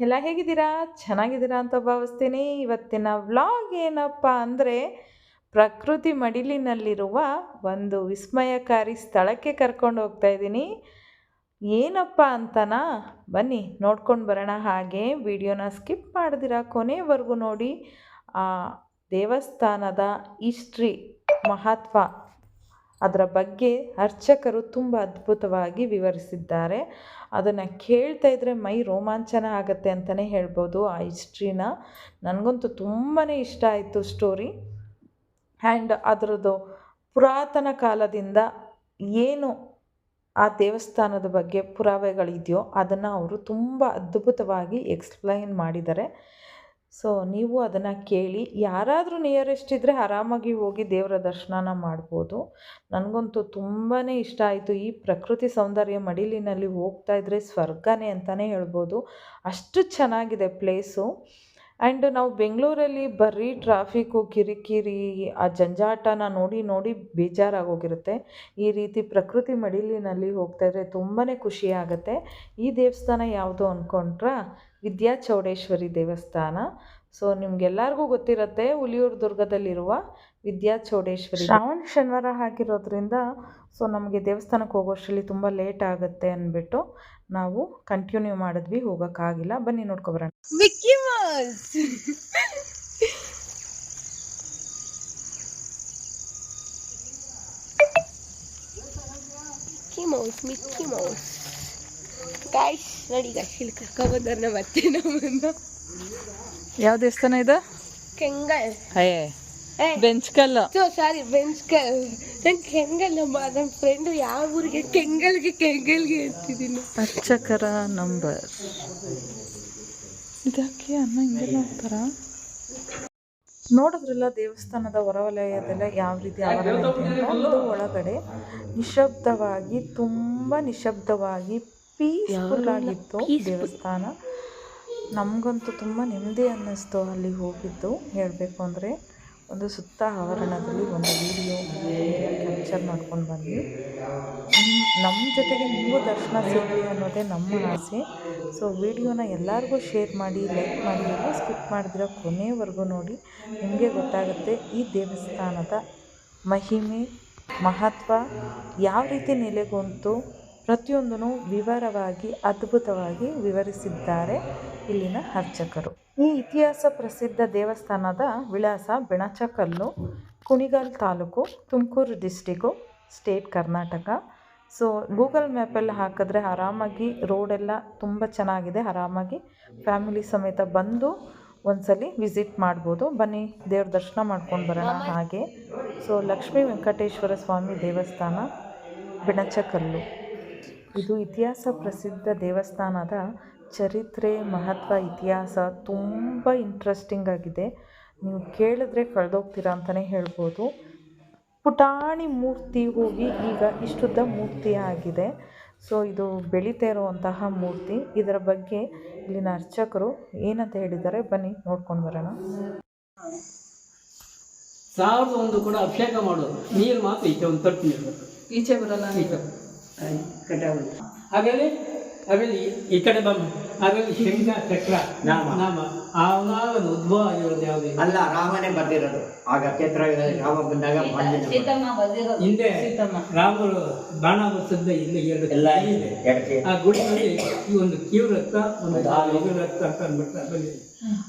ಎಲ್ಲ ಹೇಗಿದ್ದೀರಾ? ಚೆನ್ನಾಗಿದ್ದೀರಾ ಅಂತ ಭಾವಿಸ್ತೀನಿ. ಇವತ್ತಿನ ವ್ಲಾಗ್ ಏನಪ್ಪ ಅಂದರೆ, ಪ್ರಕೃತಿ ಮಡಿಲಿನಲ್ಲಿರುವ ಒಂದು ವಿಸ್ಮಯಕಾರಿ ಸ್ಥಳಕ್ಕೆ ಕರ್ಕೊಂಡು ಹೋಗ್ತಾ ಇದ್ದೀನಿ. ಏನಪ್ಪ ಅಂತನಾ ಬನ್ನಿ ನೋಡ್ಕೊಂಡು ಬರೋಣ. ಹಾಗೆ ವಿಡಿಯೋನ ಸ್ಕಿಪ್ ಮಾಡಿದಿರಾ ಕೊನೆವರೆಗೂ ನೋಡಿ. ಆ ದೇವಸ್ಥಾನದ ಹಿಸ್ಟ್ರಿ ಮಹತ್ವ ಅದರ ಬಗ್ಗೆ ಅರ್ಚಕರು ತುಂಬ ಅದ್ಭುತವಾಗಿ ವಿವರಿಸಿದ್ದಾರೆ. ಅದನ್ನು ಕೇಳ್ತಾ ಇದ್ದರೆ ಮೈ ರೋಮಾಂಚನ ಆಗುತ್ತೆ ಅಂತಲೇ ಹೇಳ್ಬೋದು ಆ ಹಿಸ್ಟ್ರಿನ. ನನಗಂತೂ ತುಂಬಾ ಇಷ್ಟ ಆಯಿತು ಸ್ಟೋರಿ. ಆ್ಯಂಡ್ ಅದರದ್ದು ಪುರಾತನ ಕಾಲದಿಂದ ಏನು ಆ ದೇವಸ್ಥಾನದ ಬಗ್ಗೆ ಪುರಾವೆಗಳಿದೆಯೋ ಅದನ್ನು ಅವರು ತುಂಬ ಅದ್ಭುತವಾಗಿ ಎಕ್ಸ್ಪ್ಲೈನ್ ಮಾಡಿದ್ದಾರೆ. ಸೊ ನೀವು ಅದನ್ನು ಕೇಳಿ, ಯಾರಾದರೂ ನಿಯರೆಸ್ಟ್ ಇದ್ದರೆ ಆರಾಮಾಗಿ ಹೋಗಿ ದೇವರ ದರ್ಶನನ ಮಾಡ್ಬೋದು. ನನಗಂತೂ ತುಂಬಾ ಇಷ್ಟ ಆಯಿತು ಈ ಪ್ರಕೃತಿ ಸೌಂದರ್ಯ ಮಡಿಲಿನಲ್ಲಿ ಹೋಗ್ತಾ ಇದ್ದರೆ ಸ್ವರ್ಗನೇ ಅಂತಲೇ ಹೇಳ್ಬೋದು. ಅಷ್ಟು ಚೆನ್ನಾಗಿದೆ ಪ್ಲೇಸು ಆ್ಯಂಡ್ ನಾವು ಬೆಂಗಳೂರಲ್ಲಿ ಬರೀ ಟ್ರಾಫಿಕ್ಕು ಕಿರಿಕಿರಿ, ಆ ಜಂಜಾಟನ ನೋಡಿ ನೋಡಿ ಬೇಜಾರಾಗೋಗಿರುತ್ತೆ. ಈ ರೀತಿ ಪ್ರಕೃತಿ ಮಡಿಲಿನಲ್ಲಿ ಹೋಗ್ತಾ ಇದ್ದರೆ ತುಂಬಾ ಖುಷಿ ಆಗುತ್ತೆ. ಈ ದೇವಸ್ಥಾನ ಯಾವುದು ಅಂದ್ಕೊಂಡ್ರಾ ವಿದ್ಯಾ ಚೌಡೇಶ್ವರಿ ದೇವಸ್ಥಾನ. ಸೊ ನಿಮ್ಗೆಲ್ಲರಿಗೂ ಗೊತ್ತಿರುತ್ತೆ, ಹುಲಿಯೂರು ದುರ್ಗದಲ್ಲಿರುವ ವಿದ್ಯಾ ಚೌಡೇಶ್ವರಿ ಶ್ರಾವಣ, ಶನಿವಾರ ಆಗಿರೋದ್ರಿಂದ ಸೊ ನಮಗೆ ದೇವಸ್ಥಾನಕ್ಕೆ ಹೋಗೋಷ್ಟರಲ್ಲಿ ತುಂಬ ಲೇಟ್ ಆಗುತ್ತೆ ಅಂದ್ಬಿಟ್ಟು ನಾವು ಕಂಟಿನ್ಯೂ ಮಾಡಿದ್ವಿ ಹೋಗೋಕ್ಕಾಗಿಲ್ಲ. ಬನ್ನಿ ನೋಡ್ಕೊಬರೋಣ. Mickey Mouse Mickey Mouse Mickey Mouse guys ನೋಡಿ ಗಾಯ್ಸ್ ಇಲ್ಲಿ ಕರ್ಕೊಬಂದ್ರೆ ಮತ್ತೆ ನಮ್ಮನ್ನ ಯಾವ ದೇವಸ್ಥಾನ ಇದು? ಕೆಂಗಲ್. ಹೇ. ಏ ಬೆಂಚ್ ಕಲ್ಲು ಸೊ ಸಾರಿ ಬೆಂಚ್ ಕಲ್ ನಂಗೆ ಕೆಂಗಲ್ ನಮ್ಮ ನಮ್ಮ ಫ್ರೆಂಡು ಯಾವ ಊರಿಗೆ ಕೆಂಗಲ್ಗೆ ಕೆಂಗಲ್ಗೆ ಅಂತಿದ್ದೀನಿ. ಅರ್ಚಕರ ನಂಬರ್ ಇದಕ್ಕೆ ಅನ್ನ ಹಿಂಗೆಲ್ಲ ಹೋಗ್ತಾರ ನೋಡಿದ್ರಲ್ಲ ದೇವಸ್ಥಾನದ ಹೊರವಲಯದೆಲ್ಲ ಯಾವ ರೀತಿ ಆವರಣ ಇದೆ ಒಳಗಡೆ ನಿಶಬ್ದವಾಗಿ ತುಂಬ ನಿಶಬ್ದವಾಗಿ ಪೀಸ್ಫುಲ್ ಆಗಿತ್ತು ದೇವಸ್ಥಾನ. ನಮಗಂತೂ ತುಂಬ ನೆಮ್ಮದಿ ಅನ್ನಿಸ್ತು ಅಲ್ಲಿ ಹೋಗಿದ್ದು ಹೇಳಬೇಕು ಅಂದರೆ. ಒಂದು ಸುತ್ತ ಆವರಣದಲ್ಲಿ ಒಂದು ವಿಡಿಯೋ ಕ್ಯಾಪ್ಚರ್ ಮಾಡ್ಕೊಂಡು ಬಂದ್ವಿ. ನಮ್ಮ ಜೊತೆಗೆ ನಿಮಗೂ ದರ್ಶನ ಸಿಗಲಿ ಅನ್ನೋದೇ ನಮ್ಮ ಆಸೆ. ಸೊ ವಿಡಿಯೋನ ಎಲ್ಲರಿಗೂ ಶೇರ್ ಮಾಡಿ ಲೈಕ್ ಮಾಡಿ ಸ್ಕಿಪ್ ಮಾಡಿದ್ರೆ ಕೊನೆವರೆಗೂ ನೋಡಿ. ನಿಮಗೆ ಗೊತ್ತಾಗುತ್ತೆ ಈ ದೇವಸ್ಥಾನದ ಮಹಿಮೆ, ಮಹತ್ವ, ಯಾವ ರೀತಿ ನೆಲೆಗೊಂತು. ಪ್ರತಿಯೊಂದನ್ನು ವಿವರವಾಗಿ, ಅದ್ಭುತವಾಗಿ ವಿವರಿಸಿದ್ದಾರೆ ಇಲ್ಲಿನ ಅರ್ಚಕರು. ಈ ಇತಿಹಾಸ ಪ್ರಸಿದ್ಧ ದೇವಸ್ಥಾನದ ವಿಳಾಸ Benachakallu, Kunigal taluk, Tumakuru district, state Karnataka. So, Google ಮ್ಯಾಪಲ್ಲಿ ಹಾಕಿದ್ರೆ ಆರಾಮಾಗಿ ರೋಡೆಲ್ಲ ತುಂಬ ಚೆನ್ನಾಗಿದೆ. ಆರಾಮಾಗಿ ಫ್ಯಾಮಿಲಿ ಸಮೇತ ಬಂದು ಒಂದ್ಸಲಿ ವಿಸಿಟ್ ಮಾಡ್ಬೋದು. ಬನ್ನಿ, ದೇವ್ರ ದರ್ಶನ ಮಾಡ್ಕೊಂಡು ಬರೋಣ ಹಾಗೆ. ಸೊ, ಲಕ್ಷ್ಮೀ ವೆಂಕಟೇಶ್ವರ ಸ್ವಾಮಿ ದೇವಸ್ಥಾನ, ಬೆಣಚಕಲ್ಲು. ಇದು ಇತಿಹಾಸ ಪ್ರಸಿದ್ಧ ದೇವಸ್ಥಾನದ ಚರಿತ್ರೆ ಮಹತ್ವ ಇತಿಹಾಸ ತುಂಬ ಇಂಟ್ರೆಸ್ಟಿಂಗ್ ಆಗಿದೆ. ನೀವು ಕೇಳಿದ್ರೆ ಕಳೆದೋಗ್ತೀರಾ ಅಂತಲೇ ಹೇಳ್ಬೋದು. ಪುಟಾಣಿ ಮೂರ್ತಿ ಹೋಗಿ ಈಗ ಇಷ್ಟುದ್ದ ಮೂರ್ತಿ ಆಗಿದೆ. ಸೊ ಇದು ಬೆಳೀತಾ ಇರುವಂತಹ ಮೂರ್ತಿ. ಇದರ ಬಗ್ಗೆ ಇಲ್ಲಿನ ಅರ್ಚಕರು ಏನಂತ ಹೇಳಿದ್ದಾರೆ ಬನ್ನಿ ನೋಡ್ಕೊಂಡು ಬರೋಣ. ಸಾವಿರದ ಒಂದು ಕೂಡ ಅಭಿಷೇಕ ಮಾಡೋದು. ನೀರು ಮಾತ್ರ ಈಚೆ ಒಂದು ತಟ್ಟು ನೀರು ಈಚೆ ಬರಲ್ಲ ಈಚೆ. ಹಾಗಾಗಿ ಆಮೇಲೆ ಈ- ಕಡೆ ಬಂದ ಅದರಲ್ಲಿ ಶಂಖ ಚಕ್ರ ನಾಮ. ನಾಮ. ಅವನಾಗ ಉದ್ಭವ ಆಗಿರೋದು ಯಾವುದು? ಅಲ್ಲ ರಾಮನೇ ಬಂದಿರೋದು ಆಗ ಕ್ಷೇತ್ರ ರಾಮ ಬಂದಾಗ ಹಿಂದೆ ರಾಮರು ಬಾಣ ಬರ್ತದ ಇಲ್ಲಿ ಎರಡು ಎಲ್ಲ ಇದೆ. ಆ ಗುಡಿನಲ್ಲಿ ಈ ಒಂದು ಕಿವು ರಕ್ತ ಒಂದು ಲಘು ರಕ್ತ ಅಂತ ಅಂದ್ಬಿಟ್ಟು ಬಂದಿದೆ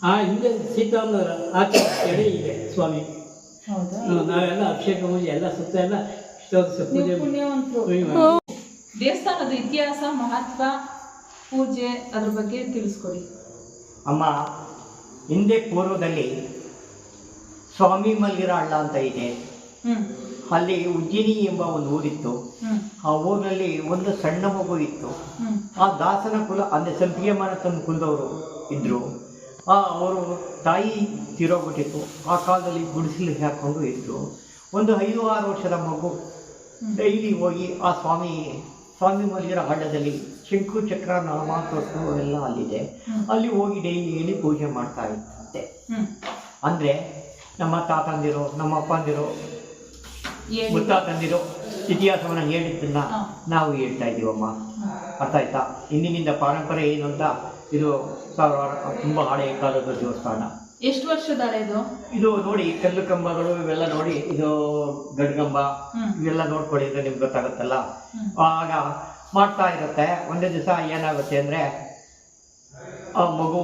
ಆ ಹಿಂದೆ ಸೀತಾಂಬ ಆಚೆ ಎಡೆ ಇದೆ ಸ್ವಾಮಿ. ಹೌದಾ? ನಾವೆಲ್ಲ ಅಭಿಷೇಕ ಪೂಜೆ ಎಲ್ಲ ಸುತ್ತ ಎಲ್ಲ ಪುಣ್ಯವಂತರು. ಪೂಜೆ ದೇವಸ್ಥಾನದ ಇತಿಹಾಸ ಮಹತ್ವ ಪೂಜೆ ಅದ್ರ ಬಗ್ಗೆ ತಿಳಿಸ್ಕೊಡಿ. ಅಮ್ಮ ಹಿಂದೆ ಪೂರ್ವದಲ್ಲಿ ಸ್ವಾಮಿ ಮಲ್ಲಿರ ಹಳ್ಳ ಅಂತ ಇದೆ. ಅಲ್ಲಿ ಉಜ್ಜಿನಿ ಎಂಬ ಒಂದು ಊರಿತ್ತು. ಆ ಊರಿನಲ್ಲಿ ಒಂದು ಸಣ್ಣ ಮಗು ಇತ್ತು. ಆ ದಾಸನ ಕುಲ ಅಂದರೆ ಸಂಪಿಗೆ ಮನತನ ಕುಲದವರು ಇದ್ದರು ಆ ಅವರು ತಾಯಿ ತೀರೋಗ್ಬಿಟ್ಟಿತ್ತು. ಆ ಕಾಲದಲ್ಲಿ ಗುಡಿಸಲು ಹಾಕೊಂಡು ಇದ್ದರು ಒಂದು ಐದು ಆರು ವರ್ಷದ ಮಗು ಡೈಲಿ ಹೋಗಿ ಆ ಸ್ವಾಮಿ ಸ್ವಾಮಿ ಮಲ್ಲಿರ ಹಳ್ಳದಲ್ಲಿ ಶಂಕು ಚಕ್ರ ನಾಮ ತೊಟ್ಟು ಎಲ್ಲ ಅಲ್ಲಿದೆ. ಅಲ್ಲಿ ಹೋಗಿ ಡೈಲಿ ಹೇಳಿ ಪೂಜೆ ಮಾಡ್ತಾ ಇತ್ತಂತೆ ಅಂದ್ರೆ ನಮ್ಮ ತಾತಂದಿರು ನಮ್ಮ ಅಪ್ಪಂದಿರು. ಮುತ್ತಾತಂದಿರು ಇತಿಹಾಸವನ್ನು ಹೇಳಿದ್ದನ್ನ ನಾವು ಹೇಳ್ತಾ ಇದ್ದೀವಮ್ಮ. ಅರ್ಥ ಆಯ್ತಾ? ಇಂದಿನಿಂದ ಪರಂಪರೆ ಏನು ಅಂತ ಇದು ಸಾವಿರಾರು ತುಂಬ ಹಳೆಯ ಕಾಲದ ದೇವಸ್ಥಾನ. ಎಷ್ಟು ವರ್ಷದ ಇದು? ಇದು ನೋಡಿ ಕಲ್ಲು ಕಂಬಗಳು ಇವೆಲ್ಲ ನೋಡಿ ಇದು ಗಡ್ ಕಂಬ ಇವೆಲ್ಲ ನೋಡ್ಕೊಂಡಿದ್ರೆ ನಿಮ್ಗೆ ಗೊತ್ತಾಗುತ್ತಲ್ಲ? ಆಗ ಮಾಡ್ತಾ ಇರುತ್ತೆ. ಒಂದೇ ದಿವಸ ಏನಾಗುತ್ತೆ ಅಂದರೆ ಆ ಮಗು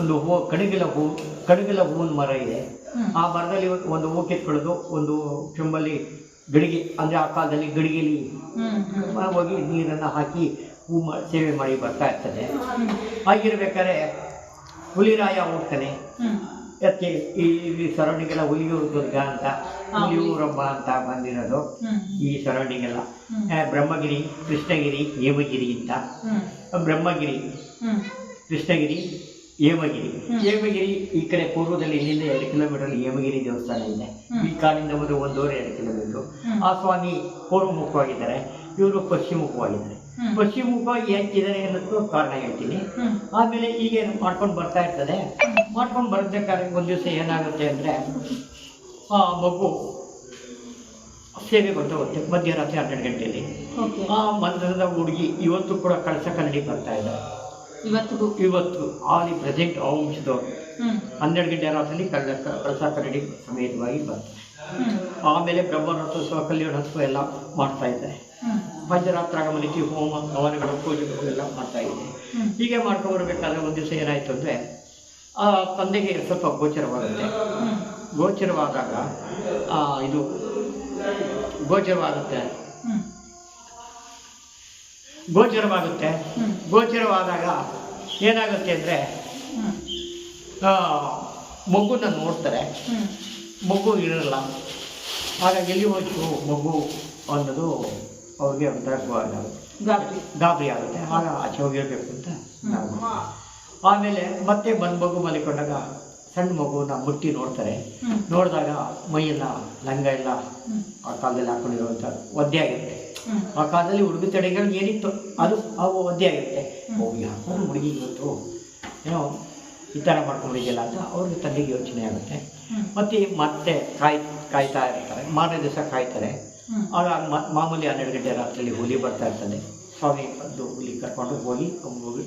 ಒಂದು ಹೂ ಕಣಗಿಲ ಹೂ ಕಣಗಿಲ ಹೂವಿನ ಮರ ಇದೆ. ಆ ಮರದಲ್ಲಿ ಒಂದು ಹೂ ಕಿತ್ಕೊಳ್ಳೋದು ಒಂದು ಕೆಂಬಲ್ಲಿ ಗಡಿಗೆ ಅಂದರೆ ಆ ಕಾಲದಲ್ಲಿ ಗಡಿಗೆಲಿ ಹೋಗಿ ನೀರನ್ನು ಹಾಕಿ ಹೂ ಸೇವೆ ಮಾಡಿ ಬರ್ತಾ ಇರ್ತದೆ. ಹಾಗಿರ್ಬೇಕಾದ್ರೆ ಹುಲಿರಾಯ ಹೋಗ್ತಾನೆ ಅದಕ್ಕೆ ಈ ಸರೌಂಡಿಂಗೆಲ್ಲ ಸರೌಂಡಿಂಗ್ ಹುಲಿಯೂರು ದುರ್ಗ ಅಂತ ಹುಲಿಯೂರಂಬ ಅಂತ ಬಂದಿರೋದು ಈ ಸರೌಂಡಿಂಗ್ ಎಲ್ಲ ಬ್ರಹ್ಮಗಿರಿ ಕೃಷ್ಣಗಿರಿ ಹೇಮಗಿರಿ ಅಂತ. ಬ್ರಹ್ಮಗಿರಿ ಕೃಷ್ಣಗಿರಿ ಹೇಮಗಿರಿ. ಹ್ಮ್. ಹೇಮಗಿರಿ ಈ ಕಡೆ ಪೂರ್ವದಲ್ಲಿ ಇಲ್ಲಿಂದ ಎರಡು ಕಿಲೋಮೀಟರ್ ಹೇಮಗಿರಿ ದೇವಸ್ಥಾನ ಇದೆ. ಈ ಕಾಲಿಂದ ಒಂದು ಒಂದೂವರೆ ಎರಡು ಕಿಲೋಮೀಟರ್. ಆ ಸ್ವಾಮಿ ಪೂರ್ವಮುಖವಾಗಿದ್ದಾರೆ ಇವರು ಪಶ್ಚಿಮಮುಖವಾಗಿದ್ದಾರೆ ಹ್ಮ್. ಪಶ್ಚಿಮಮುಖವಾಗಿ ಯಾಕಿದ್ದಾರೆ ಅನ್ನೋದಕ್ಕೂ ಕಾರಣ ಹೇಳ್ತೀನಿ. ಆಮೇಲೆ ಏನು ಮಾಡ್ಕೊಂಡು ಬರ್ತಾ ಇರ್ತದೆ? ಮಾಡ್ಕೊಂಡು ಬರ್ಬೇಕಾದ್ರೆ ಒಂದು ದಿವಸ ಏನಾಗುತ್ತೆ ಅಂದರೆ ಆ ಮಗು ಸೇವೆ ಕೊಟ್ಟು ಹೋಗುತ್ತೆ ಮಧ್ಯರಾತ್ರಿ ಹನ್ನೆರಡು ಗಂಟೆಯಲ್ಲಿ. ಆ ಮಂದಿರದ ಹುಡುಗಿ ಇವತ್ತು ಕೂಡ ಕಳಸ ಕನ್ನಡಿ ಬರ್ತಾ ಇದೆ. ಇವತ್ತು ಇವತ್ತು ಆಲಿ ಪ್ರೆಸೆಂಟ್ ಆ ವಂಶದವ್ರು ಹನ್ನೆರಡು ಗಂಟೆ ರಾತ್ರಿ ಕಳ್ಳ ಕಳಸ ಕನ್ನಡಿ ಸಮೇತವಾಗಿ ಬರ್ತಾರೆ ಆಮೇಲೆ ಬ್ರಹ್ಮರಥೋತ್ಸವ ಕಲ್ಯಾಣೋತ್ಸವ ಎಲ್ಲ ಮಾಡ್ತಾ ಇದ್ದಾರೆ. ಹ್ಮ್ ಪಂಚರಾತ್ರಾಗಮನಿಕೆ ಹೋಮ ಹವನಗಳು ಪೂಜೆಗಳು ಎಲ್ಲ ಮಾಡ್ತಾ ಇದ್ದೆ. ಹೀಗೆ ಹೀಗೆ ಮಾಡ್ಕೊಂಡ್ಬರ್ಬೇಕಾದ್ರೆ ಒಂದು ದಿವಸ ಏನಾಯಿತು ಅಂದರೆ ಆ ತಂದೆಗೆ ಸ್ವಲ್ಪ ಗೋಚರವಾಗುತ್ತೆ. ಗೋಚರವಾದಾಗ ಆ, ಇದು ಗೋಚರವಾಗುತ್ತೆ. ಗೋಚರವಾಗುತ್ತೆ. ಗೋಚರವಾದಾಗ ಏನಾಗುತ್ತೆ ಅಂದರೆ ಮಗುನ ನೋಡ್ತಾರೆ. ಮಗು ಇರಲ್ಲ. ಆಗ ಎಲ್ಲಿ ಹೋಯ್ತು ಮಗು ಅನ್ನೋದು ಅವ್ರಿಗೆ ಒಂಥರ ಗಾಬರಿ. ಗಾಬರಿ ಆಗುತ್ತೆ. ಆಗ ಆಚೆ ಹೋಗಿರ್ಬೇಕು ಅಂತ ಆಮೇಲೆ ಮತ್ತೆ ಬಂದು ಮಗು ಮಲಿಕೊಂಡಾಗ ಸಣ್ಣ ಮಗುನ ಮುಟ್ಟಿ ನೋಡ್ತಾರೆ. ನೋಡಿದಾಗ ಮೈಯೆಲ್ಲ ಲಂಗ ಎಲ್ಲ ಆ ಕಾಲದಲ್ಲಿ ಹಾಕೊಂಡಿರುವಂಥ ಒದ್ದೆ ಆಗಿರುತ್ತೆ. ಆ ಕಾಲದಲ್ಲಿ ಹುಡುಗಿ ತಡೆಗಳು ಏನಿತ್ತು ಅದು ಅವು ಒದ್ದೆ ಆಗಿರುತ್ತೆ. ಹೋಗಿ ಹಾಕೊಂಡು ಹುಡುಗಿ ಇವತ್ತು ಏನೋ ಈ ಥರ ಮಾಡ್ಕೊಂಡಿದ್ದಿಲ್ಲ ಅಂತ ಅವ್ರಿಗೆ ತಂದೆಗೆ ಯೋಚನೆ ಆಗುತ್ತೆ. ಮತ್ತು ಮತ್ತೆ ಮತ್ತೆ ಕಾಯ್ ಕಾಯ್ತಾ ಇರ್ತಾರೆ. ಮಾರನೇ ದಿವಸ ಕಾಯ್ತಾರೆ. ಮ- ಮಾಮೂಲಿ ಹನ್ನೆರಡು ಗಂಟೆ ರಾತ್ರಿಯಲ್ಲಿ ಹುಲಿ ಬರ್ತಾ ಇರ್ತದೆ. ಸ್ವಾಮಿ ಬಂದು ಹುಲಿ ಕರ್ಕೊಂಡು ಹೋಗಿ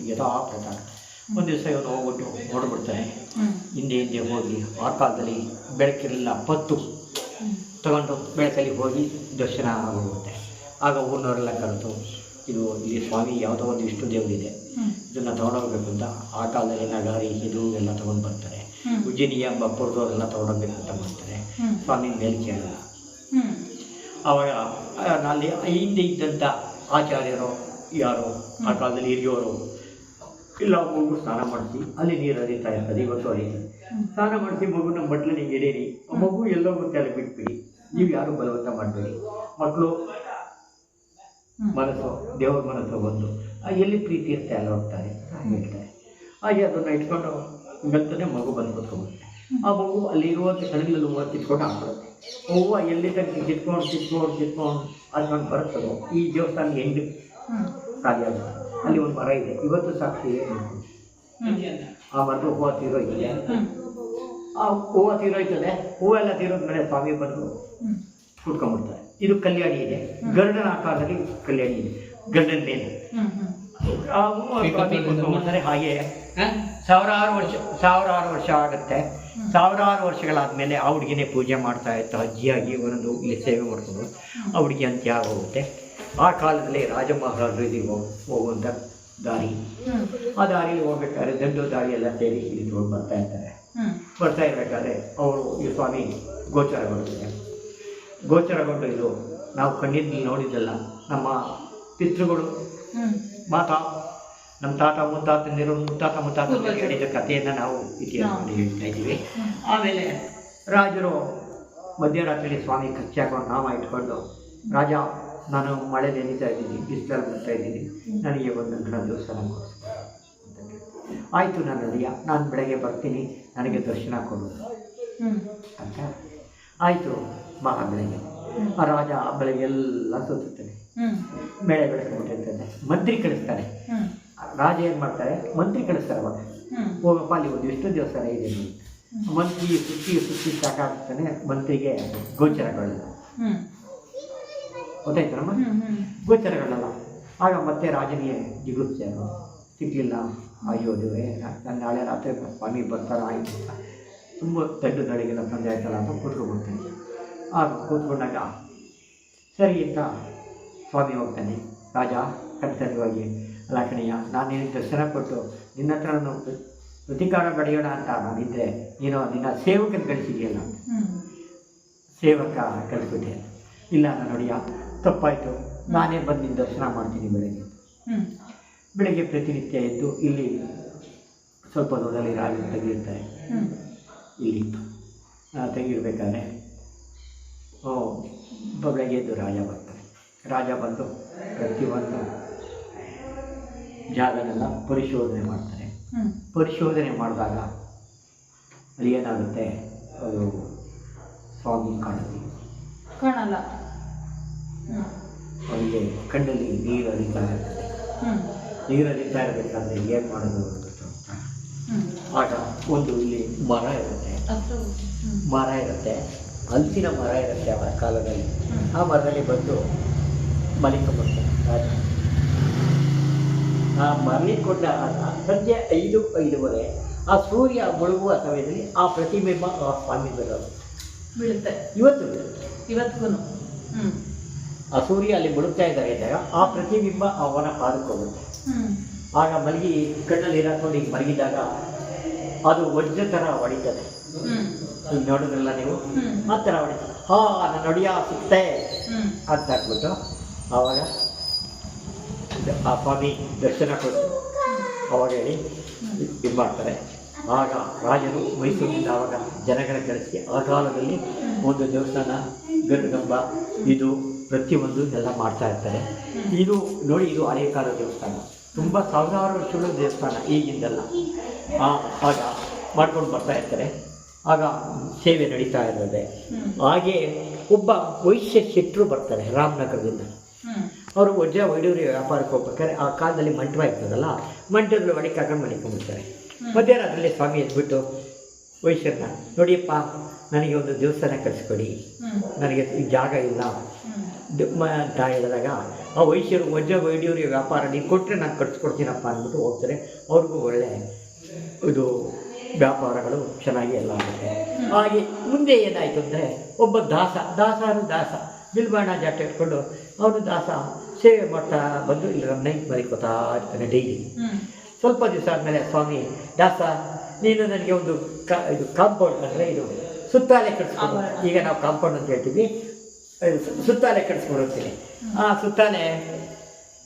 ಯಥಾ ಪ್ರಕಾರ. ಒಂದು ದಿವಸ ಇವನು ಹೋಗ್ಬಿಟ್ಟು ನೋಡ್ಬಿಡ್ತಾನೆ. ಹಿಂದೆ ಹಿಂದೆ ಹೋಗಿ ಆ ಕಾಲದಲ್ಲಿ ಬೆಳಕಿರಲಿಲ್ಲ ಪತ್ತು. ತಗೊಂಡು ಬೆಳಕಲ್ಲಿ ಹೋಗಿ ದರ್ಶನ ಆಗೋಗುತ್ತೆ. ಆಗ ಊರಿನವರೆಲ್ಲ ಕರೆದು ಇದು ಇಲ್ಲಿ ಸ್ವಾಮಿ ಯಾವುದೋ ಒಂದು ಇಷ್ಟು ದೇವರಿದೆ. ಇದನ್ನು ತಗೊಂಡೋಗ್ಬೇಕು ಅಂತ ಆ ಕಾಲದಲ್ಲಿ ನಗಾರಿ ಇದು ಎಲ್ಲ ತಗೊಂಡು ಬರ್ತಾರೆ. ಉಜ್ಜಿನಿ ಎಂಬ ಪುರದವರೆಲ್ಲ ತಗೊಂಡೋಗ್ಬೇಕು ಅಂತ ಬರ್ತಾರೆ ಸ್ವಾಮಿ ಮೇಲೆ ಕೇಳಲ್ಲ ಆ, ಅಲ್ಲಿ ಹಿಂದೆ ಇದ್ದಂಥ ಆಚಾರ್ಯರು ಯಾರು? ಆ ಕಾಲದಲ್ಲಿ ಹಿರಿಯೋರು. ಇಲ್ಲ ಮಗು ಸ್ನಾನ ಮಾಡಿಸಿ. ಅಲ್ಲಿ ನೀರು ಹರಿತಾ ಇರ್ತದೆ ಇವತ್ತು ಹರಿತದೆ ಹ್ಮ್. ಸ್ನಾನ ಮಾಡಿಸಿ ಮಗುನ ಬಟ್ಲಲ್ಲಿ ಎಡೀರಿ ಆ ಮಗು ಎಲ್ಲೋ ಗೊತ್ತೆ ಅಲ್ಲಿ ಬಿಟ್ಬಿಡಿ. ನೀವು ಯಾರು ಬಲವಂತ ಮಾಡಬೇಡಿ. ಮಕ್ಕಳು. ಮನಸ್ಸು ದೇವ್ರ ಮನಸ್ಸು ಬಂದು ಆ, ಎಲ್ಲಿ ಪ್ರೀತಿ ಇರುತ್ತೆ ಅಲ್ಲಿ ಹೋಗ್ತಾರೆ. ಹೇಳ್ತಾರೆ. ಹಾಗೆ ಅದನ್ನು ಇಟ್ಕೊಂಡು ಮೆತ್ತನೆ ಮಗು ಬಂದು ಕೂತ್ಕೊಂಡ್ಬಿಡುತ್ತೆ ಆ ಮಗು ಅಲ್ಲಿ ಇರುವಂಥ ಕಣಗಳಲ್ಲಿ ಹೂವು ಕಿತ್ಕೊಂಡು ಹಾಕ್ಬಿಡುತ್ತೆ ಹೂವು ಎಲ್ಲಿ ತನಕ ಕಿತ್ಕೊಂಡು ಕಿತ್ಕೊಂಡು ಕಿತ್ಕೊಂಡು ಅದ್ಕೊಂಡು ಬರುತ್ತದೋ? ಈ ದೇವಸ್ಥಾನ ಹೆಂಗ್ ಸಾಧ್ಯ ಆಗುತ್ತೆ ಅಲ್ಲಿ ಒಂದು ಮರ ಇದೆ. ಇವತ್ತು ಸಾಕ್ಷಿ ಆ ಮರದ ಹೂವು ತೀರೋಯ್ತದೆ. ಆ ಹೂವು ತೀರೋಯ್ತದೆ. ಹೂವೆಲ್ಲ ತೀರೋದ್ಮೇಲೆ ಸ್ವಾಮಿ ಬಂದು ಕುಟ್ಕೊಂಡ್ಬಿಡ್ತಾರೆ ಇದು ಕಲ್ಯಾಣಿ ಇದೆ. ಗರ್ಡನ್ ಆಕಾರದಲ್ಲಿ ಕಲ್ಯಾಣಿ ಇದೆ. ಗರ್ಡನ್ ಮೇಲೆ. ಆ ಹೂವು ಸ್ವಾಮಿ ಹಾಗೆ ಹಾಂ? ಸಾವಿರಾರು ವರ್ಷ ಸಾವಿರಾರು ವರ್ಷ ಆಗುತ್ತೆ. ಸಾವಿರಾರು ವರ್ಷಗಳಾದಮೇಲೆ ಆ ಹುಡುಗಿನೇ ಪೂಜೆ ಮಾಡ್ತಾ ಇತ್ತು. ಅಜ್ಜಿಯಾಗಿ ಒಂದು ಇಲ್ಲಿ ಸೇವೆ ಮಾಡ್ಕೊಂಡು ಆ ಹುಡುಗಿ ಅಂತ್ಯ ಆಗೋಗುತ್ತೆ ಆ ಕಾಲದಲ್ಲಿ ರಾಜ ಮಹಾರಾಜರು ಇಲ್ಲಿ ಹೋಗ್- ಹೋಗುವಂಥ ದಾರಿ. ಆ ದಾರಿಯಲ್ಲಿ ಹೋಗ್ಬೇಕಾದ್ರೆ ದಂಡು ದಾರಿ ಎಲ್ಲ ಸೇರಿ ಇಲ್ಲಿ ಬರ್ತಾ ಇರ್ತಾರೆ. ಬರ್ತಾ ಇರಬೇಕಾದ್ರೆ ಅವರು ಈ ಸ್ವಾಮಿ ಗೋಚರಗೊಳ್ಳುತ್ತೆ ಗೋಚರಗೊಂಡು ಇದು ನಾವು ಕಣ್ಣಿದ್ದು ನೋಡಿದ್ದಲ್ಲ ನಮ್ಮ ಪಿತೃಗಳು. ಮಾತಾ ನಮ್ಮ ತಾತ ಮುತ್ತಾತಂದಿರು ಮುತ್ತಾತ ಮುತ್ತಾತ. ಹೇಳಿದ ಕಥೆಯನ್ನು ನಾವು ಇತಿಹಾಸದಲ್ಲಿ ಹೇಳ್ತಾ ಇದ್ದೀವಿ. ಆಮೇಲೆ ರಾಜರು ಮಧ್ಯರಾತ್ರಿ ಸ್ವಾಮಿ ಕಚ್ಚಿ ಹಾಕೊಂಡು ನಾಮ ಇಟ್ಕೊಂಡು ರಾಜ ನಾನು ಮಳೆ ನೆನೀತಾ ಇದ್ದೀನಿ ಬಿಸಿಲಲ್ಲಿ ಬರ್ತಾ ಇದ್ದೀನಿ. ನನಗೆ ಒಂದು ಗಣ ದೇವಸ್ಥಾನ ಕೊಡಿಸ್ತೀನಿ. ಆಯಿತು ನನ್ನ ಅಳಿಯ ನಾನು ಬೆಳಗ್ಗೆ ಬರ್ತೀನಿ ನನಗೆ ದರ್ಶನ ಕೊಡು. ಅಂತ ಆಯಿತು ಮಹಾ ಬೆಳಗ್ಗೆ. ಆ ರಾಜ ಆ ಬೆಳಗ್ಗೆ ಎಲ್ಲ ಸುತ್ತಾನೆ ಮೇಳೆ ಬೆಳೆ ಬೆಳಕೊಂಡಿರ್ತಾನೆ ಮಂತ್ರಿ ಕಳಿಸ್ತಾನೆ. ರಾಜ ಏನು ಮಾಡ್ತಾರೆ? ಮಂತ್ರಿ ಕಳಿಸ್ತಾರೆ ಅವಾಗ ಹ್ಮ್. ಹೋಗಪ್ಪ ಅಲ್ಲಿ ಒಂದು ಎಷ್ಟು ದೇವಸ್ಥಾನ ಇದೆ ಮಂತ್ರಿ ಸುತ್ತಿ ಸುತ್ತಿ ಸಾಕಾಗ್ತಾನೆ ಮಂತ್ರಿಗೆ ಗೋಚರಗಳಲ್ಲ. ಹ್ಮ್. ಗೋಚರಗಳಲ್ಲ. ಆಗ ಮತ್ತೆ ರಾಜನಿಗೆ ಜಿಗುಪ್ಸೆ ಸಿಕ್ಕಲಿಲ್ಲ ಅಯ್ಯೋ ದೇವೇ ನಾನು ನಾಳೆ ರಾತ್ರಿ ಸ್ವಾಮಿ ಬರ್ತಾರ ಆಯಿತು ತುಂಬ ದೊಡ್ಡ ದಡಿಗೆಲ್ಲ ತಂದೆ ಆಯ್ತಲ್ಲ ಅಂತ ಕೂತ್ಕೊಂಡ್ಬಿಡ್ತೇನೆ ಆಗ ಕೂತ್ಕೊಂಡಾಗ ಸರಿ ಅಂತ ಸ್ವಾಮಿ ಹೋಗ್ತಾನೆ. ರಾಜ ಕರ್ತವ್ಯವಾಗಿ ಅಲ್ಲ ಕಣಯ್ಯ ನಾನು ನಿನಗೆ ದರ್ಶನ ಕೊಟ್ಟು ನಿನ್ನ ಹತ್ರ ನಾನು ಪ್ರತಿಕಾರ ಪಡೆಯೋಣ ಅಂತ ನಾನಿದ್ದರೆ ನೀನು ನಿನ್ನ ಸೇವಕನ ಕಳಿಸಿದೆಯಲ್ಲ? ಸೇವಕ ಕಳಿಸ್ಬಿಟ್ಟೆ. ಇಲ್ಲ ನಾನು ನೋಡಿಯ ತಪ್ಪಾಯಿತು. ನಾನೇ ಬಂದು ನಿನ್ನ ದರ್ಶನ ಮಾಡ್ತೀನಿ ಬೆಳಗ್ಗೆ. ಬೆಳಗ್ಗೆ ಪ್ರತಿನಿತ್ಯ ಎದ್ದು ಇಲ್ಲಿ ಸ್ವಲ್ಪ ದೂರದಲ್ಲಿ ರಾಜ ತೆಗೆದಿರ್ತಾರೆ ಇಲ್ಲಿ ತೆಗಿರ್ಬೇಕಾದ್ರೆ ಓ ಬೆಳಗ್ಗೆ ಎದ್ದು ರಾಜ ಬರ್ತಾರೆ ರಾಜ ಬಂದು ಪ್ರತಿಯೊಂದು ಜಾಗನೆಲ್ಲ ಪರಿಶೋಧನೆ ಮಾಡ್ತಾರೆ. ಪರಿಶೋಧನೆ ಮಾಡಿದಾಗ ಅಲ್ಲಿ ಏನಾಗುತ್ತೆ? ಅದು ಸ್ವಾಮಿ ಕಾಣಲಿ ಕಾಣಲ್ಲ. ಅವನಿಗೆ ಕಣ್ಣಲ್ಲಿ ನೀರು ಹರಿತಾ ಇರ್ತದೆ ನೀರು ಹರಿತಾ ಇರಬೇಕಾದ್ರೆ ಏನು ಮಾಡೋದು ಆಟ ಒಂದು ಇಲ್ಲಿ ಮರ ಇರುತ್ತೆ. ಮರ ಇರುತ್ತೆ. ಹಲಸಿನ ಮರ ಇರುತ್ತೆ ಅವರ ಕಾಲದಲ್ಲಿ. ಆ ಮರದಲ್ಲಿ ಬಂದು ಮಲಿಕೊಂಡ್ಬಿಡ್ತಾರೆ ರಾಜ ಆ ಮಲಿಕೊಂಡ ಸಂಜೆ ಐದು ಐದುವರೆ ಆ ಸೂರ್ಯ ಮುಳುಗುವ ಸಮಯದಲ್ಲಿ ಆ ಪ್ರತಿಬಿಂಬ ಆ ಸ್ವಾಮಿ ಬರೋದು ಬೀಳುತ್ತೆ. ಇವತ್ತು ಬೀಳುತ್ತೆ. ಇವತ್ತಿಗೂ. ಆ ಸೂರ್ಯ ಅಲ್ಲಿ ಮುಳುಗ್ತಾ ಇದ್ದಾರೆ ಇದ್ದಾಗ ಆ ಪ್ರತಿಬಿಂಬ ಅವನ ಪಾದಕ್ಕೋಗುತ್ತೆ ಆಗ ಮಲಗಿ ಕಣ್ಣಲ್ಲಿ ಹಾಕೊಂಡು ಈಗ ಮಲಗಿದಾಗ ಅದು ವಜ್ರ ಥರ ಹೊಡಿತದೆ. ಈಗ ನೋಡಿದ್ರಲ್ಲ ನೀವು? ಆ ಥರ ಹೊಡಿತದೆ. ಹಾ ನನ್ನ ನಡಿಯ ಸುತ್ತೆ ಹ್ಮ್. ಅಂತ ಹಾಕ್ಬಿಟ್ಟು ಆವಾಗ ಆ ಸ್ವಾಮಿ ದರ್ಶನ ಕೊಟ್ಟು ಅವಾಗ ಹೇಳಿ, ಇದು ಮಾಡ್ತಾರೆ. ಆಗ ರಾಜರು ಮೈಸೂರಿನಿಂದ ಆವಾಗ ಜನಗಳ ಕಳಿಸಿ ಆ ಕಾಲದಲ್ಲಿ ಒಂದು ದೇವಸ್ಥಾನ ಗರ್ಗಂಬ ಇದು ಪ್ರತಿಯೊಂದು ಎಲ್ಲ ಮಾಡ್ತಾ ಇರ್ತಾರೆ. ಇದು ನೋಡಿ, ಇದು ಹಳೆಯ ಕಾಲ ದೇವಸ್ಥಾನ. ತುಂಬ ಸಾವಿರಾರು ವರ್ಷಗಳ ದೇವಸ್ಥಾನ ಈಗಿಂದಲ್ಲ. ಆಗ ಮಾಡ್ಕೊಂಡು ಬರ್ತಾ ಇರ್ತಾರೆ. ಆಗ ಸೇವೆ ನಡೀತಾ ಇರ್ತದೆ ಹಾಗೆ ಒಬ್ಬ ವೈಶ್ಯ ಶೆಟ್ಟರು ಬರ್ತಾರೆ ರಾಮನಗರದಿಂದ. ಅವರು ವಜ್ರ ವೈಡೂರಿ ವ್ಯಾಪಾರಕ್ಕೆ ಹೋಗ್ಬೇಕಾದ್ರೆ ಆ ಕಾಲದಲ್ಲಿ ಮಂಟಪ ಇರ್ತದಲ್ಲ ಮಂಟಪದಲ್ಲಿ ಒಳಗೆ ಹಾಕೊಂಡು ಮಲಿಕೊಂಡ್ಬಿಡ್ತಾರೆ ಮಧ್ಯರಾತ್ರಿಯಲ್ಲಿ ಸ್ವಾಮಿ ಎದ್ಬಿಟ್ಟು ವೈಶ್ಯರನ್ನ ನೋಡಿಯಪ್ಪ ನನಗೆ ಒಂದು ದೇವಸ್ಥಾನ ಕಳಿಸ್ಕೊಡಿ. ನನಗೆ ಈ ಜಾಗ ಇಲ್ಲ. ಅಂತ ಹೇಳಿದಾಗ ಆ ವೈಶ್ಯರು ವಜ್ರ ವೈಡೂರಿ ವ್ಯಾಪಾರ ನೀವು ಕೊಟ್ಟರೆ ನಾನು ಕಟ್ಸ್ಕೊಡ್ತೀನಪ್ಪ ಅಂದ್ಬಿಟ್ಟು ಹೋಗ್ತಾರೆ. ಅವ್ರಿಗೂ ಒಳ್ಳೆ ಇದು ವ್ಯಾಪಾರಗಳು ಚೆನ್ನಾಗಿ ಎಲ್ಲ ಆಗುತ್ತೆ. ಹಾಗೆ ಮುಂದೆ ಏನಾಯಿತು ಅಂದರೆ ಒಬ್ಬ ದಾಸ ದಾಸರು ದಾಸ ಬಿಲ್ಬಾಣ ಜಾಟ ಇಟ್ಕೊಂಡು ಅವನು ದಾಸ ಸೇವೆ ಮಾಡ್ತಾ ಬಂದು ಇಲ್ಲಿ ನೈಟ್ ಮರಿಕೋತಾ ಇರ್ತಾನೆ ಡೈಲಿ ಸ್ವಲ್ಪ ದಿವಸ ಆದಮೇಲೆ ಸ್ವಾಮಿ ದಾಸ ನೀನು ನನಗೆ ಒಂದು ಕಾ ಇದು ಕಾಂಪೌಂಡ್ ಅಂದರೆ ಇದು ಸುತ್ತಾಲೆ ಕಟ್ಸ್ಕೊಂಡು. ಈಗ ನಾವು ಕಾಂಪೌಂಡ್ ಅಂತ ಹೇಳ್ತೀವಿ. ಸುತ್ತಾಲೆ ಕಟ್ಸ್ಕೊಂಡು ಹೋಗ್ತೀನಿ ಆ ಸುತ್ತಾಲೆ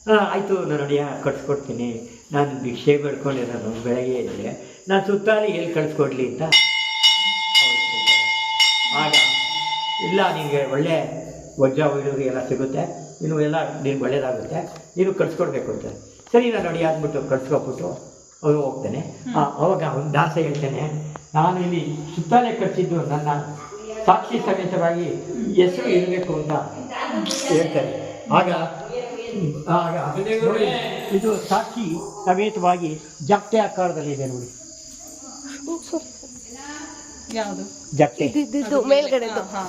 ಹಾಂ ಆಯಿತು ನಾನು ನೋಡಿಯ ಕಟ್ಸ್ಕೊಡ್ತೀನಿ. ನಾನು ಭಿಕ್ಷೆ ನಾನು ಬೆಳಗ್ಗೆ ಇದ್ದರೆ ನಾನು ಸುತ್ತಾಲೆ ಎಲ್ಲಿ ಕಳಿಸ್ಕೊಡ್ಲಿ ಅಂತ. ಆಗ ಇಲ್ಲ ನಿಮಗೆ ಒಳ್ಳೆ ವಜ್ರ ವೈಡೂರಿ ಎಲ್ಲ ಸಿಗುತ್ತೆ. ಇನ್ನು ಎಲ್ಲ ನೀನು ಒಳ್ಳೇದಾಗುತ್ತೆ. ನೀನು ಕಟ್ಸ್ಕೊಡ್ಬೇಕು ಅಂತ. ಸರಿ ನಾನು ನೋಡಿ ಆದ್ಬಿಟ್ಟು ಕಳ್ಸ್ಕೊಬಿಟ್ಟು ಅವನು ಹೋಗ್ತಾನೆ. ಆ, ಅವಾಗ ಒಂದು ದಾಸ ಹೇಳ್ತಾನೆ ನಾನು ಇಲ್ಲಿ ಸುತ್ತಲೇ ಕಳಿಸಿದ್ದು ನನ್ನ ಸಾಕ್ಷಿ ಸಮೇತವಾಗಿ ಹೆಸರು ಇರಬೇಕು ಅಂತ ಹೇಳ್ತಾರೆ. ಆಗ ಆಗ ನೋಡಿ, ಇದು ಸಾಕ್ಷಿ ಸಮೇತವಾಗಿ ಆಕಾರದಲ್ಲಿ ಇದೆ ನೋಡಿ. ಯಾವುದು? ಜಪ್ತೆ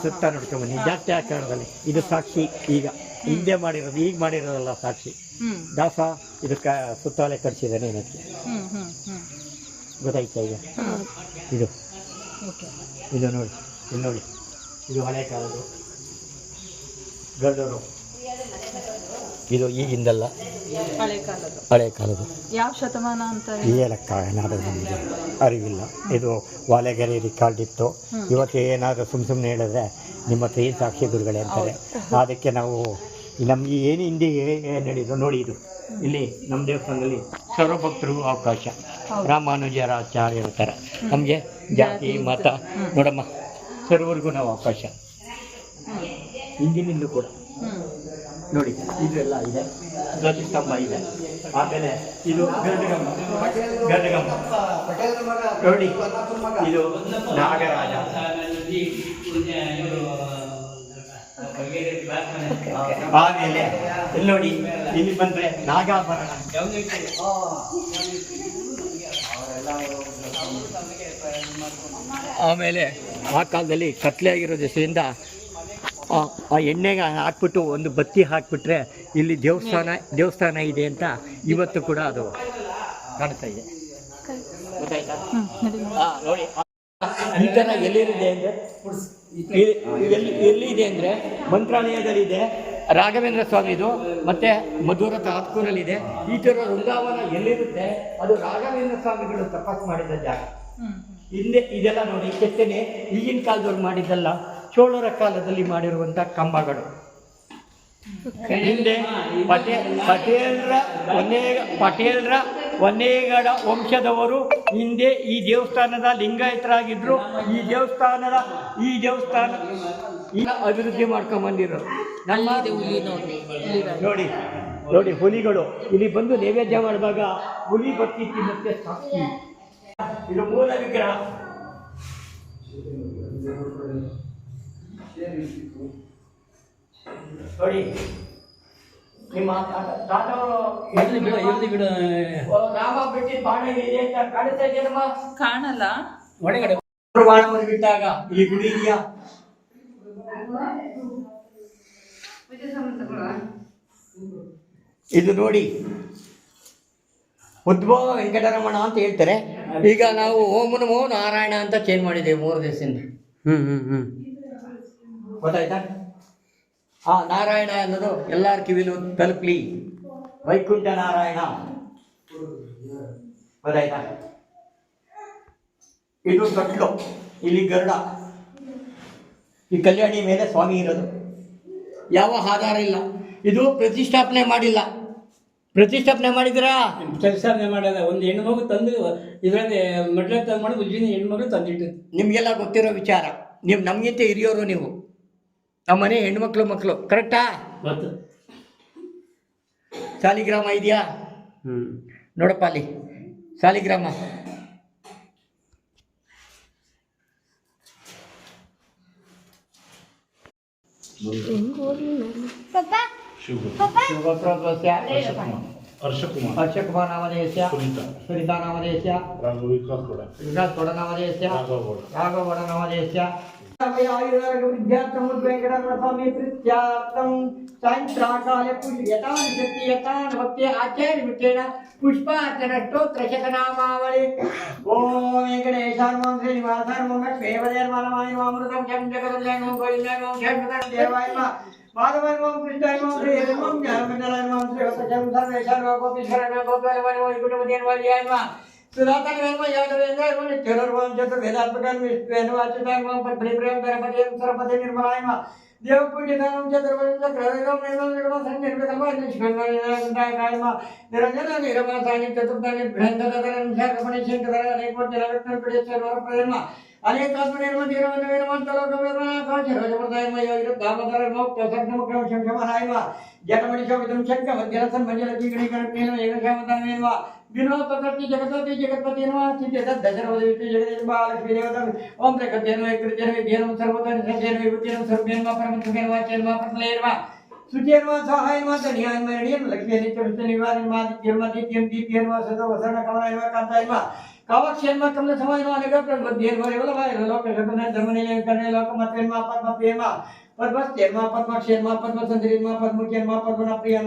ಸುತ್ತ ನೋಡ್ಕೊಂಬನ್ನಿ ಜಾಸ್ತಿ ಆಕಾರದಲ್ಲಿ. ಇದು ಸಾಕ್ಷಿ ಈಗ. ಹಿಂದೆ ಮಾಡಿರೋದು ಈಗ ಮಾಡಿರೋದಲ್ಲ ಸಾಕ್ಷಿ. ದಾಸ ಇದಕ್ಕೆ ಸುತ್ತಾಲೆ ಕಟ್ಸಿದ್ದಾನೆ ಏನಕ್ಕೆ ಗೊತ್ತಾಯ್ತಾ ಈಗ? ಇದು. ಇದು ನೋಡಿ ಇದು ನೋಡಿ. ಇದು ಹಳೆ ಕಾಲದ್ದು. ಗರುಡರು. ಇದು ಈಗಿಂದಲ್ಲ ಹಳೆ ಕಾಲದ ಯಾವ ಶತಮಾನ ಅಂತ ಏನಕ್ಕಾಗನಾದರೂ ನಮಗೆ ಅರಿವಿಲ್ಲ. ಇದು ವಾಲೆಗೆರೆ ರಿಕಾರ್ಡ್ ಇತ್ತು. ಇವತ್ತು ಏನಾದರೂ ಸುಮ್ಮ ಸುಮ್ಮನೆ ಹೇಳಿದ್ರೆ ನಿಮ್ಮ ಹತ್ರ ಏನು ಸಾಕ್ಷಿ ಗುರುಗಳೇ ಅಂತಾರೆ. ಅದಕ್ಕೆ ನಾವು ನಮಗೆ ಏನು ಹಿಂದೆ ಹೇಳಿದ್ರು ನೋಡಿ ಇದು. ಇಲ್ಲಿ ನಮ್ಮ ದೇವಸ್ಥಾನದಲ್ಲಿ ಸರ್ವಭಕ್ತರಿಗೂ ಅವಕಾಶ. ರಾಮಾನುಜಾಚಾರ್ಯ ಥರ ನಮಗೆ ಜಾತಿ ಮತ ನೋಡಮ್ಮ ಸರ್ವರಿಗೂ ನಾವು ಅವಕಾಶ. ಹಿಂದಿನಿಂದ ಕೂಡ. ನೋಡಿ ಇದೆಲ್ಲ ಇದೆ. ಧ್ವಜಸ್ತಂಭ ಇದೆ. ಆಮೇಲೆ ಇದು ಗರುಡಗಂಬ ಗರುಡಗಂಬ ನೋಡಿ, ಇದು ನಾಗರಾಜ. ಆಮೇಲೆ ಇಲ್ಲಿ ನೋಡಿ, ಇಲ್ಲಿ ಬಂದ್ರೆ ನಾಗಾಭರಣ. ಆಮೇಲೆ ಆ ಕಾಲದಲ್ಲಿ ಕತ್ಲೆ ಆಗಿರೋ ದೆಸೆಯಿಂದ ಆ ಆ ಎಣ್ಣೆಗೆ ಹಾಕ್ಬಿಟ್ಟು ಒಂದು ಬತ್ತಿ ಹಾಕ್ಬಿಟ್ರೆ ಇಲ್ಲಿ ದೇವಸ್ಥಾನ ದೇವಸ್ಥಾನ ಇದೆ ಅಂತ ಇವತ್ತು ಕೂಡ ಅದು ಕಾಣ್ತಾ ಇದೆ. ನೋಡಿ ಈ ಥರ ಎಲ್ಲಿದೆ ಅಂದರೆ ಎಲ್ಲಿ ಎಲ್ಲಿದೆ ಅಂದರೆ ಮಂತ್ರಾಲಯದಲ್ಲಿದೆ ರಾಘವೇಂದ್ರ ಸ್ವಾಮಿದು ಮತ್ತೆ ಮಧುರ ತಾತ್ಕೂರಲ್ಲಿದೆ ಈ ಥರ ವೃಂದಾವನ ಎಲ್ಲಿರುತ್ತೆ? ಅದು ರಾಘವೇಂದ್ರ ಸ್ವಾಮಿಗಳು ತಪಾಸ್ ಮಾಡಿದ ಜಾಗ. ಹಿಂದೆ ಇದೆಲ್ಲ ನೋಡಿ ಕೆತ್ತನೆ ಈಗಿನ ಕಾಲದವ್ರು ಮಾಡಿದ್ದಲ್ಲ. ಚೋಳರ ಕಾಲದಲ್ಲಿ ಮಾಡಿರುವಂಥ ಕಂಬಗಳು. ಹಿಂದೆ ಪಟೇ ಪಟೇಲ್ರ ಒನ್ನೇ ಪಟೇಲ್ರ ಒನ್ನೇಗಡ ವಂಶದವರು ಹಿಂದೆ ಈ ದೇವಸ್ಥಾನದ ಲಿಂಗಾಯತರಾಗಿದ್ರು. ಈ ದೇವಸ್ಥಾನದ ಈ ದೇವಸ್ಥಾನ ಈಗ ಅಭಿವೃದ್ಧಿ ಮಾಡ್ಕೊಂಬಂದಿರೋರು ನಮ್ಮ ನೋಡಿ ನೋಡಿ ಹುಲಿಗಳು. ಇಲ್ಲಿ ಬಂದು ನೈವೇದ್ಯ ಮಾಡುವಾಗ ಹುಲಿ ಬತ್ತಿ ತಿನ್ನುತ್ತೆ ಸಾಕ್ಷಿ. ಇದು ಮೂಲ ವಿಗ್ರಹ. ನೋಡಿ ನಿಮ್ಮ ತಾತ- ತಾತವರು ಇರ್ಲಿ ಬಿಡ ಇರ್ಲಿ ಬಿಡ. ರಾಮ ಬಿಟ್ಟಿದ್ದ ಬಾಣ ಇದೆ ಅಂತ ಕಾಣಿಸ್ತಾ ಇದೆಯಲ್ಲಮ್ಮ ಕಾಣಲ್ಲ. ಒಳಗಡೆ ಬಾಣವನ್ನು ಬಿಟ್ಟಾಗ ಇಲ್ಲಿ ಗುಡಿ ಇದೆಯಾ? ಇದು ನೋಡಿ ಉದ್ಭವ ವೆಂಕಟರಮಣ ಅಂತ ಹೇಳ್ತಾರೆ. ಈಗ ನಾವು ಓಂ ನಮೋ ನಾರಾಯಣ ಅಂತ ಚೇಂಜ್ ಮಾಡಿದ್ದೇವೆ ಮೂರು ದಿವಸದಿಂದ. ಹ್ಮ್ ಹ್ಮ್ ಹ್ಮ್. ಗೊತ್ತಾಯ್ತಾ? ಆ ನಾರಾಯಣ ಅನ್ನೋದು ಎಲ್ಲರ ಕಿವಿಲು ತಲುಪ್ಲಿ. ವೈಕುಂಠ ನಾರಾಯಣ. ಗೊತ್ತಾಯ್ತಾ? ಇದು ತೊಟ್ಲು ಇಲ್ಲಿ ಗರುಡ. ಈ ಕಲ್ಯಾಣಿ ಮೇಲೆ ಸ್ವಾಮಿ ಇರೋದು. ಯಾವ ಆಧಾರ ಇಲ್ಲ. ಇದು ಪ್ರತಿಷ್ಠಾಪನೆ ಮಾಡಿಲ್ಲ. ಪ್ರತಿಷ್ಠಾಪನೆ ಮಾಡಿದ್ರಾ ಪ್ರತಿಷ್ಠಾಪನೆ ಮಾಡದ ಒಂದು ಹೆಣ್ಮಗು ತಂದು ಇದರಲ್ಲಿ ಮೆಟ್ಲ ತಂದು ಮಾಡಿ ಉಜ್ಜಿನ ಹೆಣ್ಮಗು ತಂದಿಟ್ಟು ನಿಮಗೆಲ್ಲ ಗೊತ್ತಿರೋ ವಿಚಾರ. ನೀವು ನಮಗಿಂತ ಹಿರಿಯೋರು ನೀವು. ನಮ್ಮ ಮನೆ ಹೆಣ್ಮಕ್ಳು ಮಕ್ಕಳು ಕರೆಕ್ಟಾ? ಮತ್ತು? ಸಾಲಿಗ್ರಾಮ ಇದೆಯಾ? ನೋಡಪ್ಪ ಅಲ್ಲಿ ಸಾಲಿಗ್ರಾಮ. ಹರ್ಷಕುಮಾರ್. ಹರ್ಷಕುಮಾರ್. ನಾಮಧೇಯಸ್ಯ ಸುನೀತಾ. ನಾಮಧೇಯಸ್ಯ ವಿಕಾಸ್ ಕೂಡ ವಿಕಾಸ್ ಗೌಡ ನಾಮಧೇಯಸ್ಯ ರಾಘವ ಗೌಡ. ನಾಮಧೇಯಸ್ಯ विद्यार्थमुद् वेङ्कटरसमे तृत्यार्थं सायन्त्राकाले पूजयता निशक्ति यथा भक्त्य आचार्यमित्रेण पुष्पार्चनष्टोत्रशतनामावले ॐ वेङ्कटेशार्मं श्रीनिवासार्मं लक्ष्मीपदेर्मलमाय मामृतं शं जगदल्याङ्गं गोविन्दाङ्गं शं जगदेवाय मा माधवर्मं कृष्णार्मं श्रीर्मं ज्ञानमण्डलार्मं श्रीवसजं सर्वेषार्मं गोपीश्वरर्मं गोपालवर्मं कुटुम्बदेर्वल्यार्मं ಓಂ ಕೃಷ್ಣಾಯ ಓಂ ಶ್ರೀ ಓಂ ಜ್ಞಾನಮಂಡಲಾಯ ಓಂ ಶ್ರೀ ವಸಜಂ ಸರ್ವೇಶಾನ್ ಓಂ ಗೋಪೀಶ್ವರನ ಗೋಪಾಲವಾಯ ಓಂ ಕುಟುಂಬದೇವಾಯ ನಮಃ ಸುಧಾಕರ್ ವೇಮ ಯಾದವೇಂದ್ರ ವೇಮ ಚತುರ್ವಂ ಚತುರ್ವೇದಾತ್ಮಕಂ ವಿಷ್ಣುವೇನ ವಾಚುತಾಂ ಓಂ ಪತ್ರಿ ಪ್ರೇಮ ಗಣಪತಿ ಸರ್ವಪತಿ ನಿರ್ಮಲಾಯ ನಮಃ ದೇವ ಪೂಜ್ಯತಾಂ ಚತುರ್ವಂ ಚಕ್ರವೇಗಂ ನಿರ್ಮಲ ನಿರ್ಮಲ ಸಂನಿರ್ವಿಕಲ್ಮ ನಿಷ್ಕಲ್ಮಯ ನಮಃ ನಿರಂಜನ ನಿರಮಾಸಾನಿ ಚತುರ್ಧಾನಿ ಭ್ರಂಗದರಂ ಶಾಕಪಣಿ ಶಂಕರ ಅನೇಕೋಟಿ ರವಿತ್ನ ಪಿಡಿಸ್ವರ ವರಪ್ರದೇಮ ಅನೇಕಾತ್ಮ ನಿರ್ಮ ಧೀರವನ್ನ ವೇರಮಂತ ಲೋಕ ವೇರಮಾಕಾಶ ರಜಮೃತಾಯ ಯೋಗಿರ ದಾಮೋದರ ಮೋಕ್ಷ ಸಗ್ನಮಕ್ರಮ ಶಂಕಮನಾಯ ಜಟಮಣಿ ಶೋಭಿತಂ ಶಂಕ ಮಧ್ಯರಸನ್ ಮಂಜಲ ಜೀಗಣಿ ಕರತ್ನೇನ ಏಕಶಾಮತಾನೇನ್ವ ವಿನೋದ ಪ್ರಕೃತಿ ಜಗತ್ಪತಿ ಜಗತ್ಪತಿ ನಮ ಚಿಂತಿತ ದಶರವದಿ ಜಗದೇವ ಮಹಾಲಕ್ಷ್ಮೀ ದೇವತ ಓಂ ಪ್ರಕೃತಿಯನ್ವ ಕೃತ್ಯನ್ವ ಧ್ಯಾನಂ ಸರ್ವತನ ಸಂಜಯನ್ವ ವಿಭೂತಿಯಂ ಸರ್ವೇನ್ವ ಪರಮಂತಕೇನ್ವ ಚೇನ್ವ ಪಟ್ಲೇನ್ವ ಸುಚೇನ್ವ ಸಹಾಯನ್ವ ಧನ್ಯಾನ್ವ ರಣೀಯನ್ ಲಕ್ಷ್ಮೀ ನಿತ್ಯ ವಿಷ್ಣು ನಿವಾರನ್ವ ಆದಿತ್ಯನ್ವ ದಿತ್ಯಂ ದೀಪ್ಯನ್ವ ಸದ ವಸನ ಕಮಲಾಯನ್ವ ಕಾಂತಾಯನ್ವ కావక్షేమకం సమయనో అనేక బుద్ధిర్వరేవలవాయ లోకగతన ధర్మనిలయం కర్ణే లోకమత్రేమ పద్మ ప్రేమ పద్మస్తేమ పద్మక్షేమ పద్మచంద్రిమ పద్ముఖ్యమ పద్మన ప్రియం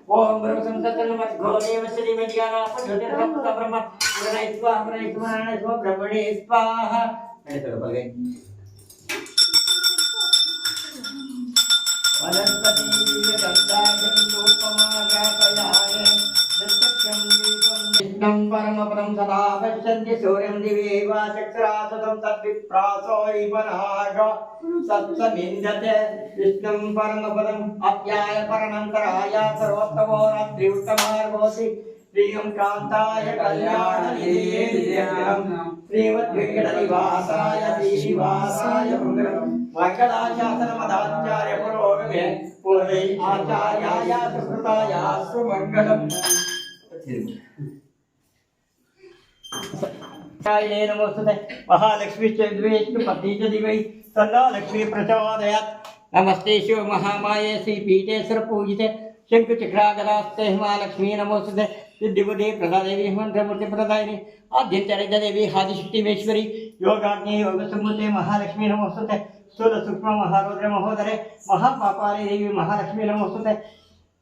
ನಮಃ ಓಂ ಬ್ರಹ್ಮ ಸಂತತ ನಮಃ ಗೋದೇವ ಶ್ರೀ ಮೆಜ್ಞಾನ ಜ್ಯೋತಿರ್ಭಕ್ತ ಬ್ರಹ್ಮ క్షేమపదం సదా పశ్యంతి సూర్యం దివేవ చక్షరాసతం తద్విప్రాసోపనాగ సత్సమిందతే విష్ణుం పరమపదం అప్యాయ పరనంతరాయ సర్వోత్తమో రాత్రి ఉత్తమార్గోసి శ్రీయం కాంతాయ కళ్యాణం శ్రీమద్ వెంకటనివాసాయ శ్రీనివాసాయ नमोस्तुते महालक्ष्मीश्च द्वेष्टु पत्नी च दिवै तन्ना लक्ष्मी प्रचोदयात् नमस्ते शिव महामाये श्रीपीठे सर्वपूजिते शङ्कुचक्रागदास्ते महालक्ष्मी नमोस्तुते सिद्धिबुद्धि प्रदादेवी मंत्रमूर्ति प्रदायिनी आद्यंतरित देवी आदिशक्तिमेश्वरी योगाग्नि योगसम्मुते महालक्ष्मी नमोस्तुते स्थूल सूक्ष्म महारुद्र महोदरे महापापारी देवी महालक्ष्मी नमोस्तुते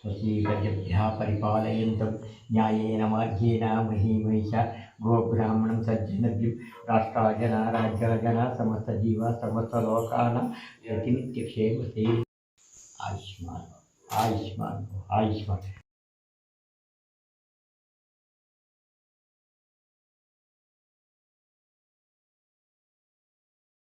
स्वकीकर्तृभ्यः पिपाल न्यायेन मार्गेण महीमहि च गोब्राह्मणं सज्जनभ्यं राष्ट्राजना राज्याजना समस्तजीवा समस्तलोकानां से आयुष्मान् आयुष्मान् आयुष्मान्।